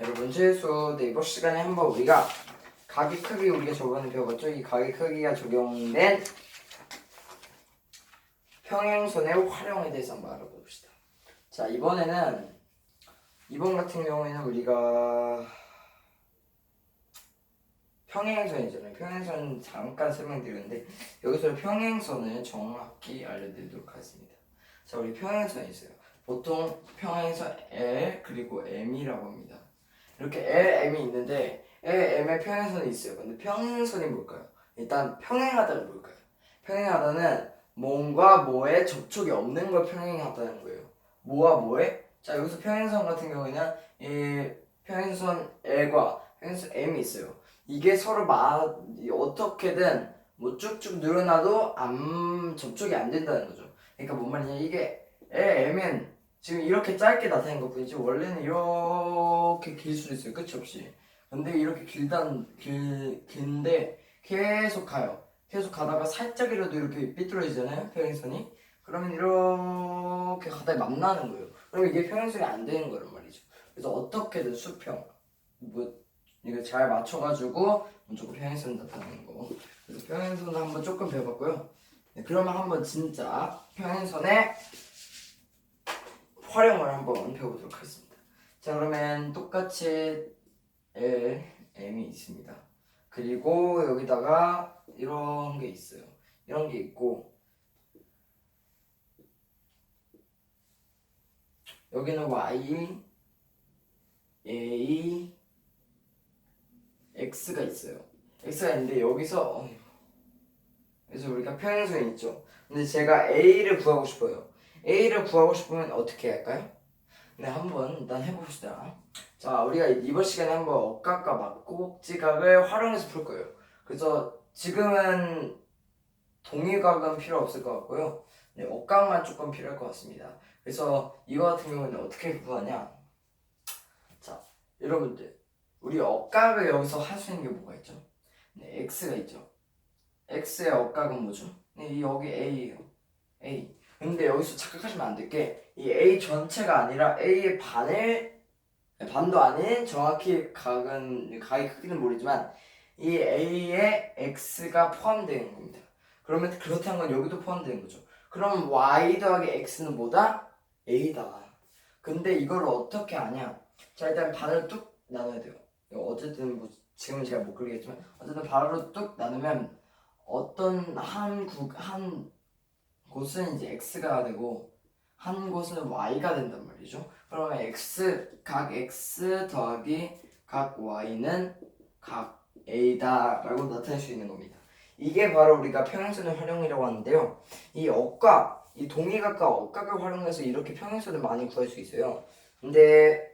여러분 최소 네이버 시간에 한번 우리가 각의 크기 우리가 저번에 배워봤죠? 이 각의 크기가 적용된 평행선의 활용에 대해서 한번 알아봅시다. 자 이번에는 이번 같은 경우에는 우리가 평행선이잖아요. 평행선 잠깐 설명드렸는데 여기서 평행선을 정확히 알려드리도록 하겠습니다. 자 우리 평행선이 있어요. 보통 평행선 L 그리고 M이라고 합니다. 이렇게 L, M이 있는데 L, M의 평행선이 있어요. 근데 평행선이 뭘까요? 일단 평행하다는 뭘까요? 평행하다는 뭔가 뭐에 접촉이 없는 걸 평행하다는 거예요. 뭐와 뭐에? 자 여기서 평행선 같은 경우에는 이 평행선 L과 평행선 M이 있어요. 이게 서로 마 어떻게든 뭐 쭉쭉 늘어나도 안 접촉이 안 된다는 거죠. 그러니까 뭔 말이냐 이게 L, M은 지금 이렇게 짧게 나타낸 것 뿐이지 원래는 이렇게 길 수도 있어요. 끝이 없이. 근데 이렇게 길단 길 긴데 계속 가요. 계속 가다가 살짝이라도 이렇게 삐뚤어지잖아요. 평행선이. 그러면 이렇게 가다가 만나는 거예요. 그럼 이게 평행선이 안 되는 거란 말이죠. 그래서 어떻게든 수평 뭐 이거 잘 맞춰가지고 무조건 평행선 나타내는 거. 그래서 평행선을 한번 조금 배워봤고요. 네, 그러면 한번 진짜 평행선의 활용을 한번 배워보도록 하겠습니다. 자 그러면 똑같이 L, M이 있습니다. 그리고 여기다가 이런 게 있어요. 이런 게 있고 여기는 Y, A, X가 있어요. X가 있는데 여기서 그래서 우리가 평행선이 있죠. 근데 제가 A를 구하고 싶어요. A를 구하고 싶으면 어떻게 할까요? 네, 한번 일단 해봅시다. 자, 우리가 이번 시간에 한번 억각과 막곡지각을 활용해서 풀 거예요. 그래서 지금은 동의각은 필요 없을 것 같고요. 네, 억각만 조금 필요할 것 같습니다. 그래서 이거 같은 경우는 어떻게 구하냐? 자, 여러분들, 우리 억각을 여기서 할 수 있는 게 뭐가 있죠? 네, X가 있죠. X의 억각은 뭐죠? 네, 여기 A예요. A. 근데 여기서 착각하시면 안 될 게 이 A 전체가 아니라 A의 반을 반도 아닌 정확히 각은 각의 크기는 모르지만 이 A에 X가 포함되는 겁니다. 그러면 그렇다는 건 여기도 포함되는 거죠. 그럼 Y 더하기 X는 뭐다? A다. 근데 이걸 어떻게 아냐? 자 일단 반을 뚝 나눠야 돼요. 어쨌든 뭐 지금 제가 못 그리겠지만 어쨌든 반으로 뚝 나누면 어떤 한 국 한 곳은 이제 x가 되고 한 곳은 y가 된단 말이죠. 그러면 x 각 x 더하기 각 y는 각 a다라고 나타낼 수 있는 겁니다. 이게 바로 우리가 평행선의 활용이라고 하는데요. 이 억각, 이 동의각과 억각을 활용해서 이렇게 평행선을 많이 구할 수 있어요. 근데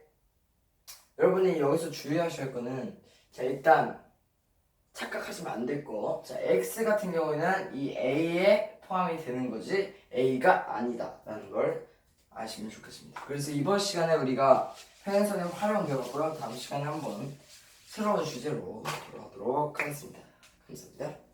여러분이 여기서 주의하셔야 할 거는 자 일단 착각하시면 안될 거. 자 x 같은 경우에는 이 a에 포함이 되는 거지 A가 아니다 라는 걸 아시면 좋겠습니다. 그래서 이번 시간에 우리가 평행선의 활용 배웠고요. 다음 시간에 한번 새로운 주제로 돌아오도록 하겠습니다. 감사합니다.